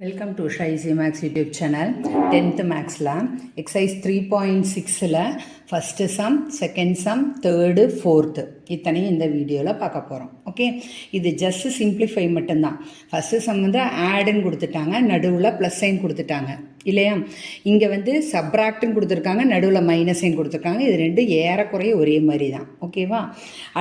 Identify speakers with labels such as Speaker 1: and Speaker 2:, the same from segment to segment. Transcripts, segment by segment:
Speaker 1: Welcome to ஷைசி maths YouTube channel tenth மேக்ஸில் exercise three point சிக்ஸில் first sum second sum third fourth இத்தனையும் இந்த வீடியோவில் பார்க்க போகிறோம் ஓகே இது ஜஸ்ட் சிம்பிளிஃபை மட்டும்தான். ஃபஸ்ட்டு சம் வந்து ஆடுன்னு கொடுத்துட்டாங்க. நடுவில் ப்ளஸ் சைன் கொடுத்துட்டாங்க. இல்லையா? இங்கே வந்து சப்ராக்டுன்னு கொடுத்துருக்காங்க. நடுவில் மைனஸ் சைன் கொடுத்துருக்காங்க. இது ரெண்டும் ஏறக்குறைய ஒரே மாதிரி தான் ஓகேவா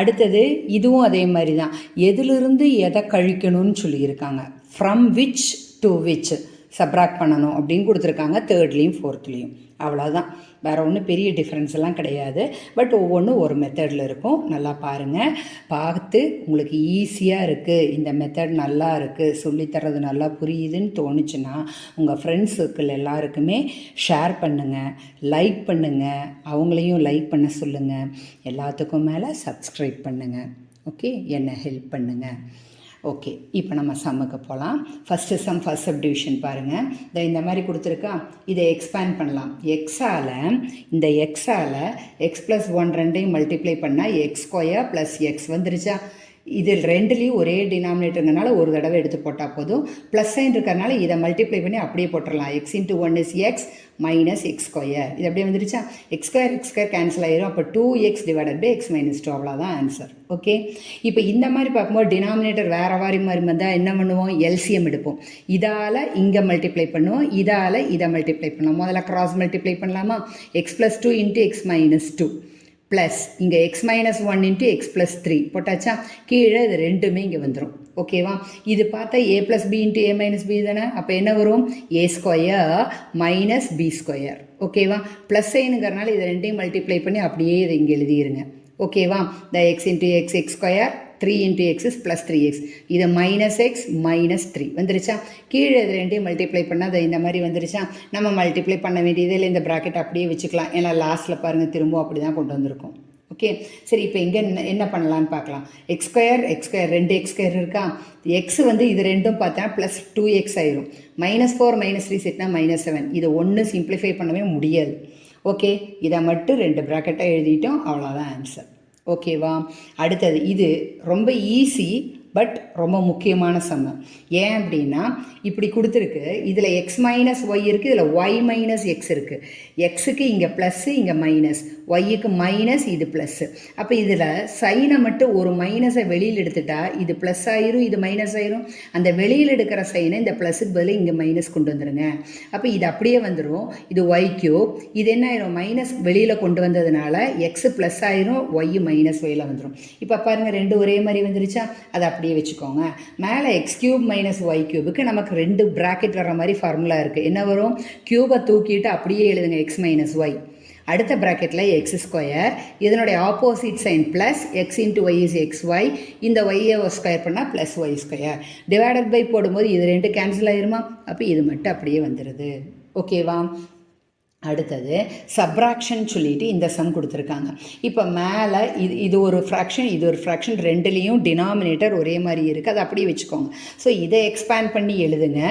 Speaker 1: அடுத்தது இதுவும் அதே மாதிரி தான் எதிலிருந்து எதை கழிக்கணும்னு சொல்லியிருக்காங்க. From which to which subtract பண்ணணும் அப்படின்னு கொடுத்துருக்காங்க. தேர்ட்லேயும் ஃபோர்த்லேயும் அவ்வளோதான் வேறு ஒன்றும் பெரிய டிஃப்ரென்ஸ் எல்லாம் கிடையாது. பட் ஒவ்வொன்றும் ஒரு மெத்தடில் இருக்கும். நல்லா பாருங்கள் பார்த்து உங்களுக்கு ஈஸியாக இருக்குது இந்த மெத்தட் நல்லா இருக்குது சொல்லித்தரது நல்லா புரியுதுன்னு தோணுச்சுன்னா உங்கள் ஃப்ரெண்ட்ஸ் சர்க்கிள் எல்லாருக்குமே ஷேர் பண்ணுங்கள் லைக் பண்ணுங்கள் அவங்களையும் லைக் பண்ண சொல்லுங்கள் எல்லாத்துக்கும் மேலே சப்ஸ்கிரைப் பண்ணுங்கள் ஓகே என்னை ஹெல்ப் பண்ணுங்கள் ஓகே இப்போ நம்ம சம்முக்கு போகலாம் ஃபஸ்ட்டு சம் ஃபஸ்ட் சப்டிவிஷன் பாருங்கள் இந்த இந்த மாதிரி கொடுத்துருக்கா. இதை எக்ஸ்பேண்ட் பண்ணலாம். எக்ஸால் இந்த எக்ஸால் எக்ஸ் ப்ளஸ் ஒன் ரெண்டையும் மல்டிப்ளை பண்ணால் எக்ஸ் ஸ்கொயர் ப்ளஸ் எக்ஸ் வந்துருச்சா? இதில் ரெண்டுலேயும் ஒரே டினாமினேட்டர்னால ஒரு தடவை எடுத்து போட்டால் போதும். ப்ளஸ் சைன் இருக்கிறனால இதை மல்டிப்ளை பண்ணி அப்படியே போட்டுடலாம் x into one is x minus x square இது அப்படியே வந்துருச்சா? X square x square cancel ஆயிரும். அப்போ two x divided by x minus two அவ்வளோதான் ஆன்சர் ஓகே இப்போ இந்த மாதிரி பார்க்கும்போது டினாமினேட்டர் வேறு மாதிரி மாதிரி வந்தால் என்ன பண்ணுவோம்? எல்சிஎம் எடுப்போம். இதால் இங்கே மல்டிப்ளை பண்ணுவோம். இதால் இதை மல்டிப்ளை பண்ணுவோம் முதல்ல கிராஸ் மல்டிப்ளை பண்ணலாமா? X plus two into x minus two plus இங்கே x minus one into x plus three போட்டாச்சா? கீழே இது ரெண்டுமே இங்கே வந்துடும் ஓகேவா இது பார்த்தா a plus b into a minus b தானே? அப்போ என்ன வரும்? A square minus b square ஓகேவா ப்ளஸ் ஏனுங்கிறனால இது ரெண்டையும் மல்டிப்ளை பண்ணி அப்படியே இதை இங்கே எழுதிடுங்க ஓகேவா the x into x x square three into x is plus three x இது மைனஸ் எக்ஸ் மைனஸ் த்ரீ வந்துருச்சா? கீழே இது ரெண்டையும் மல்டிப்ளை பண்ணால் அது இந்த மாதிரி வந்துருச்சா? நம்ம மல்டிப்ளை பண்ண வேண்டியது இல்லை இந்த ப்ராக்கெட் அப்படியே வச்சுக்கலாம். ஏன்னா லாஸ்ட்டில் பாருங்கள் திரும்பவும் அப்படி தான் கொண்டு வந்திருக்கோம். ஓகே சரி இப்போ இங்கே என்ன என்ன பண்ணலான்னு பார்க்கலாம். எக்ஸ் ஸ்கொயர் எக்ஸ் ஸ்கொயர் ரெண்டு எக்ஸ் ஸ்கொயர் இருக்கா? எக்ஸ் வந்து இது ரெண்டும் பார்த்தா ப்ளஸ் டூ எக்ஸ் ஆயிரும். மைனஸ் ஃபோர் மைனஸ் த்ரீ செட்னா மைனஸ் செவன் இதை ஒன்று சிம்பிளிஃபை பண்ணவே முடியாது. ஓகே இதை மட்டும் ரெண்டு ப்ராக்கெட்டாக எழுதிட்டோம். அவ்வளோதான் ஆன்சர் ஓகேவா? அடுத்தது இது ரொம்ப ஈஸி பட் ரொம்ப முக்கியமான சம்மம் ஏன் அப்படின்னா இப்படி கொடுத்துருக்கு. இதில் எக்ஸ் மைனஸ் ஒய் இருக்குது இதில் ஒய் மைனஸ் எக்ஸ் இருக்குது எக்ஸுக்கு இங்கே ப்ளஸ்ஸு இங்கே மைனஸ் ஒய்யுக்கு மைனஸ் இது ப்ளஸ்ஸு அப்போ இதில் சைனை மட்டும் ஒரு மைனஸை வெளியில் எடுத்துட்டா இது ப்ளஸ் ஆயிரும் இது மைனஸ் ஆயிரும். அந்த வெளியில் எடுக்கிற சைனை இந்த ப்ளஸுக்கு பதில் இங்கே மைனஸ் கொண்டு வந்துடுங்க அப்போ இது அப்படியே வந்துடும் இது ஒய் கியூப் இது என்ன ஆயிரும்? மைனஸ் வெளியில் கொண்டு வந்ததுனால எக்ஸ் ப்ளஸ் ஆயிரும் ஒய் மைனஸ் ஒய்யில் வந்துடும் இப்போ பாருங்கள் ரெண்டு ஒரே மாதிரி வந்துருச்சா? அதை அப்படியே வச்சுக்கோங்க. மேலே எக்ஸ் கியூப் மைனஸ் ஒய் கியூபுக்கு நமக்கு ரெண்டு ப்ராக்கெட் வர மாதிரி ஃபார்முலா இருக்குது என்ன வரும்? கியூபை தூக்கிட்டு அப்படியே எழுதுங்க எக்ஸ் மைனஸ் ஒய் அடுத்த ப்ராக்கெட்டில் எக்ஸ் ஸ்கொயர் இதனுடைய opposite sign plus x into y is x y இந்த ஒய்யை ஸ்கொயர் பண்ணால் plus y square divided by போடும்போது இது ரெண்டு கேன்சல் ஆயிருமா? அப்போ இது மட்டும் அப்படியே வந்துடுது ஓகேவா அடுத்தது சப்ராக்ஷன் சொல்லிட்டு இந்த சம் கொடுத்துருக்காங்க. இப்போ மேலே இது இது ஒரு ஃப்ராக்ஷன் இது ஒரு ஃப்ராக்ஷன் ரெண்டுலேயும் டினாமினேட்டர் ஒரே மாதிரி இருக்குது அதை அப்படியே வச்சுக்கோங்க. ஸோ இதை எக்ஸ்பேண்ட் பண்ணி எழுதுங்க.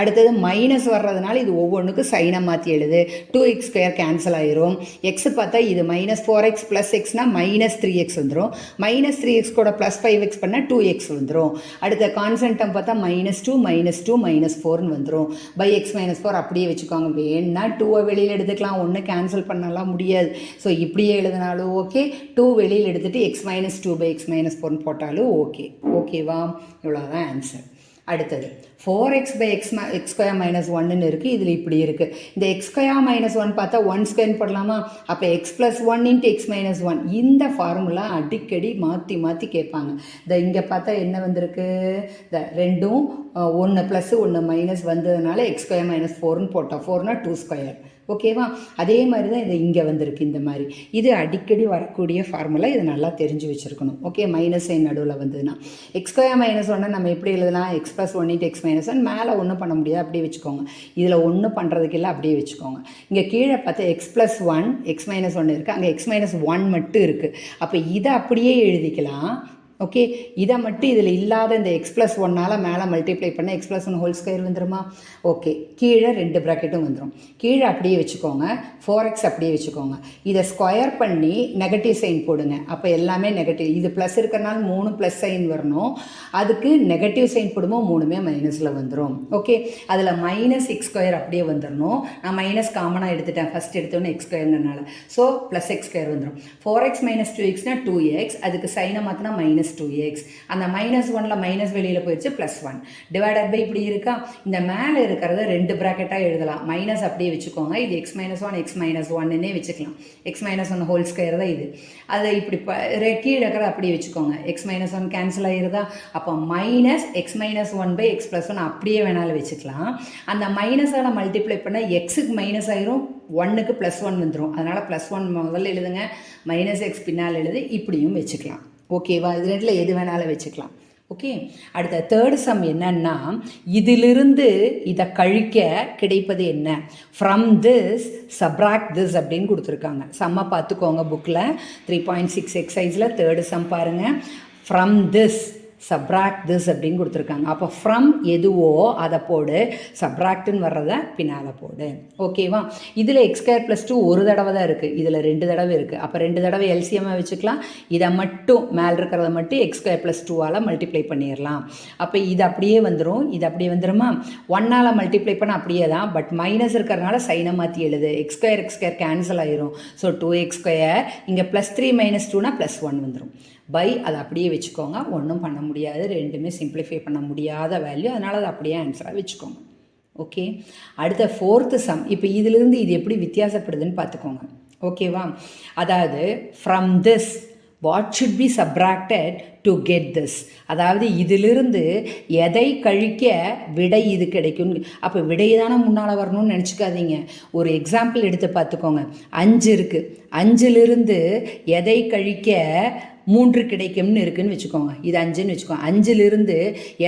Speaker 1: அடுத்தது மைனஸ் வர்றதுனால இது ஒவ்வொன்றுக்கும் சைனை மாற்றி எழுது. டூ எக்ஸ் ஸ்கொயர் கேன்சல் ஆயிரும். எக்ஸ் பார்த்தா இது மைனஸ் ஃபோர் எக்ஸ் ப்ளஸ் எக்ஸ்னால் மைனஸ் த்ரீ எக்ஸ் வந்துடும் மைனஸ் த்ரீ எக்ஸ் கூட ப்ளஸ் ஃபைவ் எக்ஸ் பண்ணால் டூ எக்ஸ் வந்துடும் அடுத்த கான்சன்டம் பார்த்தா minus two minus two minus ஃபோர்னு வந்துடும் பை எக்ஸ் மைனஸ் ஃபோர் அப்படியே வச்சுக்கோங்க. வேணா டூவை வெளியில் எடுத்துக்கலாம் ஒன்று கேன்சல் பண்ணலாம் முடியாது. ஸோ இப்படியே எழுதினாலும் ஓகே டூ வெளியில் எடுத்துகிட்டு x minus two by x minus ஃபோர்னு போட்டாலும் ஓகே ஓகேவா இவ்வளோதான் ஆன்சர் அடுத்தது four x by x x square minus ஒன்னு இருக்குது இதில் இப்படி இருக்குது இந்த எக்ஸ் ஸ்கொயர் மைனஸ் ஒன் பார்த்தா ஒன் ஸ்கொயர்னு போடலாமா? அப்போ x plus one into x minus one இந்த ஃபார்முலா அடிக்கடி மாற்றி மாற்றி கேட்பாங்க. இந்த இங்கே பார்த்தா என்ன வந்திருக்கு? இந்த ரெண்டும் ஒன்று ப்ளஸ்ஸு ஒன்று மைனஸ் வந்ததுனால எக்ஸ் ஸ்கொயர் மைனஸ் ஃபோர்னு போட்டோம். ஃபோர்னா டூ ஸ்கொயர் ஓகேவா அதே மாதிரி தான் இது இங்கே வந்திருக்கு இந்த மாதிரி. இது அடிக்கடி வரக்கூடிய ஃபார்முலா இதை நல்லா தெரிஞ்சு வச்சுருக்கணும். ஓகே மைனஸ் சைன் நடுவில் வந்ததுன்னா. எக்ஸ்கொயர் மைனஸ் ஒன்று நம்ம எப்படி எழுதலாம்? X plus one into x minus one மேலே ஒன்றும் பண்ண முடியாது. அப்படியே வச்சுக்கோங்க. இதில் ஒன்றும் பண்ணுறதுக்கு இல்லை அப்படியே வச்சுக்கோங்க. இங்கே கீழே பார்த்தா x plus one x minus one இருக்குது அங்கே எக்ஸ் மைனஸ் ஒன் மட்டும் இருக்குது அப்போ இதை அப்படியே எழுதிக்கலாம். ஓகே இதை மட்டும் இதில் இல்லாத இந்த எக்ஸ் ப்ளஸ் ஒன்னால் மேலே மல்டிப்ளை பண்ண x plus one whole square வந்துருமா ஓகே கீழே ரெண்டு ப்ராக்கெட்டும் வந்துடும் கீழே அப்படியே வச்சுக்கோங்க. ஃபோர் எக்ஸ் அப்படியே வச்சுக்கோங்க. இதை ஸ்கொயர் பண்ணி நெகட்டிவ் சைன் போடுங்க. அப்போ எல்லாமே நெகட்டிவ் இது ப்ளஸ் இருக்கிறனால மூணு ப்ளஸ் சைன் வரணும். அதுக்கு நெகட்டிவ் சைன் போடும்போது மூணுமே மைனஸில் வந்துடும் ஓகே அதில் மைனஸ் எக்ஸ் ஸ்கொயர் அப்படியே வந்துடணும் நான் மைனஸ் காமனாக எடுத்துட்டேன். ஃபஸ்ட் எடுத்தோன்னே எக்ஸ் ஸ்கொயர்னால ஸோ ப்ளஸ் எக்ஸ் ஸ்கொயர் வந்துடும் ஃபோர் எக்ஸ் மைனஸ் டூ எக்ஸ்னால் டூ எக்ஸ் அதுக்கு சைனை மாற்றினா மைனஸ் டூ எக்ஸ் அந்த மைனஸ் ஒனில் மைனஸ் வெளியில் போயிடுச்சு ப்ளஸ் ஒன் டிவைடட் பை இப்படி இருக்கா? இந்த மேலே இருக்கிறத ரெண்டு ப்ராக்கெட்டாக எழுதலாம். மைனஸ் அப்படியே வச்சுக்கோங்க. இது x minus one x minus ஒன்னுன்னே வச்சுக்கலாம். X minus one whole square தான் இது. அதை இப்படி ப கீழே இருக்கிறத அப்படியே வச்சுக்கோங்க. எக்ஸ் மைனஸ் ஒன் கேன்சல் ஆகிருதா அப்போ minus x minus one by x plus one அப்படியே வேணாலும் வச்சுக்கலாம். அந்த மைனஸால் மல்டிப்ளை பண்ணால் எக்ஸுக்கு மைனஸ் ஆயிரும் ஒன்னுக்கு ப்ளஸ் ஒன் வந்துடும் அதனால் ப்ளஸ் ஒன் முதல்ல எழுதுங்க. மைனஸ் எக்ஸ் பின்னால் எழுது இப்படியும் வச்சுக்கலாம். ஓகேவா இது ரெண்டில் எது வேணாலும் வச்சுக்கலாம். ஓகே அடுத்த தேர்ட் சம் என்னன்னா இதிலிருந்து இதை கழிக்க கிடைப்பது என்ன? ஃப்ரம் திஸ் சப்ராக்ட் திஸ் அப்படின்னு கொடுத்துருக்காங்க. சம்மை பார்த்துக்கோங்க புக்கில் த்ரீ பாயிண்ட் சிக்ஸ் எக்ஸைஸில் தேர்டு சம் பாருங்கள் ஃப்ரம் திஸ் சப்ராக்ட் திஸ் அப்படின்னு கொடுத்துருக்காங்க. அப்போ ஃப்ரம் எதுவோ அதை போடு சப்ராக்டுன்னு வர்றத பின்னால் போடு. ஓகேவா இதில் எக்ஸ்கேர் ப்ளஸ் டூ ஒரு தடவை தான் இருக்குது இதில் ரெண்டு தடவை இருக்குது அப்போ ரெண்டு தடவை எல்சிஎம்மாக வச்சுக்கலாம். இதை மட்டும் மேலே இருக்கிறத மட்டும் எக்ஸ்கேர் ப்ளஸ் டூவால் மல்டிப்ளை பண்ணிடலாம் அப்போ இது அப்படியே வந்துடும் இது அப்படியே வந்துடுமா ஒன்னால் மல்டிப்ளை பண்ண அப்படியே தான். பட் மைனஸ் இருக்கிறனால சைனை மாற்றி எழுது. X square x square cancel ஆயிரும். ஸோ டூ எக்ஸ் ஸ்கொயர் இங்கே ப்ளஸ் த்ரீ மைனஸ் டூனா ப்ளஸ் ஒன் வந்துடும் பை அதை அப்படியே வச்சுக்கோங்க. ஒன்றும் பண்ண முடியாது. ரெண்டுமே சிம்பிளிஃபை பண்ண முடியாத வேல்யூ அதனால் அதை அப்படியே ஆன்சராக வச்சுக்கோங்க. ஓகே அடுத்த ஃபோர்த்து சம் இப்போ இதிலிருந்து இது எப்படி வித்தியாசப்படுதுன்னு பார்த்துக்கோங்க. ஓகேவா அதாவது from this what should be subtracted to get this அதாவது இதிலிருந்து எதை கழிக்க விடை இது கிடைக்கும்? அப்போ விடை தானே முன்னால் வரணும்னு நினச்சிக்காதீங்க. ஒரு எக்ஸாம்பிள் எடுத்து பார்த்துக்கோங்க. அஞ்சு இருக்குது அஞ்சிலிருந்து எதை கழிக்க மூன்று கிடைக்கும்னு இருக்குன்னு வச்சுக்கோங்க. இது அஞ்சுன்னு வச்சுக்கோங்க. அஞ்சிலிருந்து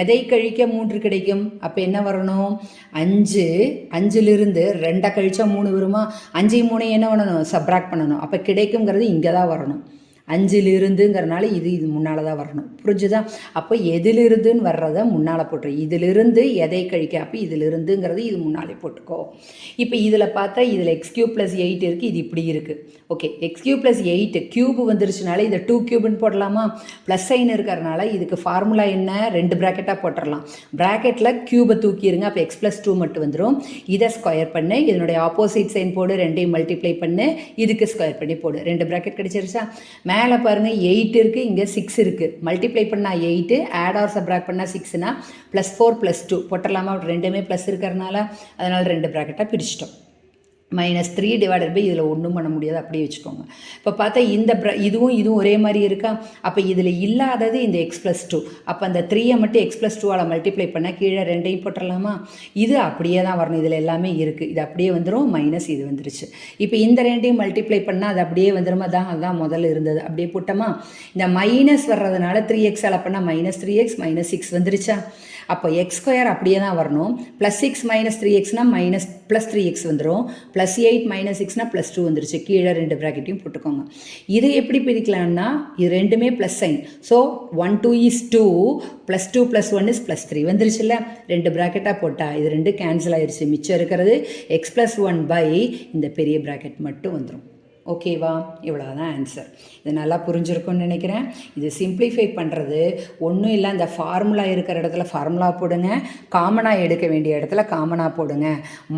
Speaker 1: எதை கழிக்க மூன்று கிடைக்கும்? அப்போ என்ன வரணும்? அஞ்சு. அஞ்சிலிருந்து ரெண்டை கழிச்சா மூணு வருமா? அஞ்சு மூணு என்ன பண்ணணும்? சப்ராக்ட் பண்ணணும். அப்போ கிடைக்குங்கிறது இங்கே தான் வரணும். அஞ்சிலிருந்துங்கிறனால இது இது முன்னால் தான் வரணும். புரிஞ்சுதா? அப்போ எதிலிருந்துன்னு வர்றத முன்னால் போட்டுரு. இதிலிருந்து எதை கழிக்க? அப்போ இதிலிருந்துங்கிறது இது முன்னாலே போட்டுக்கோ. இப்போ இதில் பார்த்தா இதில் எக்ஸ் கியூப் ப்ளஸ் எயிட் இருக்குது இது இப்படி இருக்குது okay x cube plus eight cube வந்துருச்சுனால இதை டூ க்யூப்னு போடலாமா? ப்ளஸ் சைன் இருக்கிறனால இதுக்கு ஃபார்முலா என்ன? ரெண்டு ப்ராக்கெட்டாக போட்டுடலாம் ப்ராக்கெட்டில் க்யூபை தூக்கிடுங்க அப்போ எக்ஸ் ப்ளஸ் டூ மட்டும் வந்துடும் இதை ஸ்கொயர் பண்ணு இதனுடைய ஆப்போசிட் சைன் போடு ரெண்டையும் மல்டிப்ளை பண்ணு இதுக்கு ஸ்கொயர் பண்ணி போடு. ரெண்டு ப்ராக்கெட் கிடச்சிருச்சா? மேலே பாருங்கள் எயிட் இருக்குது இங்கே சிக்ஸ் இருக்குது மல்டிப்ளை பண்ணால் எயிட்டு ஆட் ஆர் சப்ராக் பண்ணால் சிக்ஸ்னா ப்ளஸ் ஃபோர் ப்ளஸ் டூ போட்டலாமா ரெண்டுமே ப்ளஸ் இருக்கிறனால அதனால் ரெண்டு ப்ராக்கெட்டாக பிரிச்சிட்டோம். மைனஸ் த்ரீ டிவைடட் பை இதில் ஒன்றும் பண்ண முடியாது அப்படியே வச்சுக்கோங்க. இப்போ பார்த்தா இந்த ப்ர இதுவும் இதுவும் ஒரே மாதிரி இருக்கா? அப்போ இதில் இல்லாதது இந்த எக்ஸ் ப்ளஸ் டூ அப்போ அந்த த்ரீயை மட்டும் எக்ஸ் ப்ளஸ் டூவால் மல்டிப்ளை பண்ணால் கீழே ரெண்டையும் போட்டுடலாமா இது அப்படியே தான் வரணும். இதில் எல்லாமே இருக்குது இது அப்படியே வந்துடும் மைனஸ் இது வந்துருச்சு. இப்போ இந்த ரெண்டையும் மல்டிப்ளை பண்ணால் அது அப்படியே வந்துடுமா தான் அதுதான் முதல்ல இருந்தது. அப்படியே போட்டோமா? இந்த மைனஸ் வர்றதுனால three x அலப்பண்ணால் minus three x minus six வந்துருச்சா? அப்போ எக்ஸ் ஸ்கொயர் அப்படியே தான் வரணும். ப்ளஸ் சிக்ஸ் மைனஸ் த்ரீ எக்ஸ்னால் மைனஸ் ப்ளஸ் த்ரீ எக்ஸ் வந்துடும் ப்ளஸ் எயிட் மைனஸ் சிக்ஸ்னால் ப்ளஸ் டூ வந்துருச்சு. கீழே ரெண்டு ப்ராக்கெட்டையும் போட்டுக்கோங்க. இது எப்படி பிரிக்கலாம்னா இது ரெண்டுமே plus sign so one two is two plus two plus one is plus three வந்துருச்சுல்ல ரெண்டு ப்ராக்கெட்டாக போட்டால் இது ரெண்டு கேன்சல் ஆயிடுச்சு மிச்சம் இருக்கிறது எக்ஸ் ப்ளஸ் ஒன் பை இந்த பெரிய ப்ராக்கெட் மட்டும் வந்துடும் ஓகேவா? இவ்வளோ தான் ஆன்சர் இது நல்லா புரிஞ்சிருக்கும்னு நினைக்கிறேன். இது சிம்ப்ளிஃபை பண்ணுறது ஒன்றும் இல்லை அந்த ஃபார்முலா இருக்கிற இடத்துல ஃபார்முலா போடுங்க. காமனாக எடுக்க வேண்டிய இடத்துல காமனாக போடுங்க.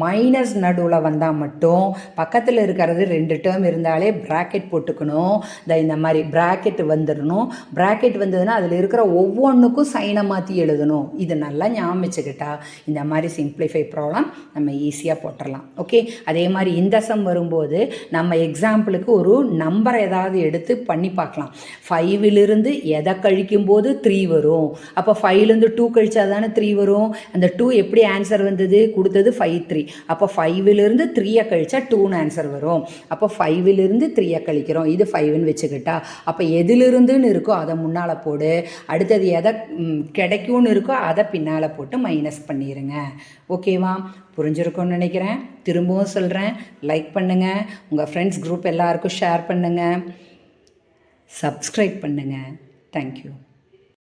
Speaker 1: மைனஸ் நடுவில் வந்தால் மட்டும் பக்கத்தில் இருக்கிறது ரெண்டு டேர்ம் இருந்தாலே ப்ராக்கெட் போட்டுக்கணும். இந்த இந்த மாதிரி ப்ராக்கெட் வந்துடணும். ப்ராக்கெட் வந்ததுன்னா அதில் இருக்கிற ஒவ்வொன்றுக்கும் சைனை மாற்றி எழுதணும். இது நல்லா ஞாபகம் வச்சுக்கிட்டா இந்த மாதிரி சிம்ப்ளிஃபை ப்ராப்ளம் நம்ம ஈஸியாக போட்டுடலாம் ஓகே அதே மாதிரி இந்த சம் வரும்போது நம்ம எக்ஸாம் எக்ஸாம்பிளுக்கு ஒரு நம்பர் ஏதாவது எடுத்து பண்ணி பார்க்கலாம். ஃபைவிலிருந்து எதை கழிக்கும் போது த்ரீ வரும்? அப்போ ஃபைவ்லேருந்து டூ கழிச்சா தானே த்ரீ வரும்? அந்த டூ எப்படி ஆன்சர் வந்தது? கொடுத்தது ஃபைவ் த்ரீ அப்போ ஃபைவ்லேருந்து த்ரீயை கழிச்சா டூன்னு ஆன்சர் வரும். அப்போ ஃபைவ்லேருந்து த்ரீயை கழிக்கிறோம். இது ஃபைவ்னு வச்சுக்கிட்டா அப்போ எதிலிருந்துன்னு இருக்கோ அதை முன்னால் போடு. அடுத்தது எதை கிடைக்கும்னு இருக்கோ அதை பின்னால் போட்டு மைனஸ் பண்ணிடுங்க ஓகேவா புரிஞ்சிருக்கும்னு நினைக்கிறேன். திரும்பவும் சொல்கிறேன் லைக் பண்ணுங்கள் உங்கள் ஃப்ரெண்ட்ஸ் குரூப் எல்லாருக்கும் ஷேர் பண்ணுங்கள் சப்ஸ்கிரைப் பண்ணுங்கள் தேங்க்யூ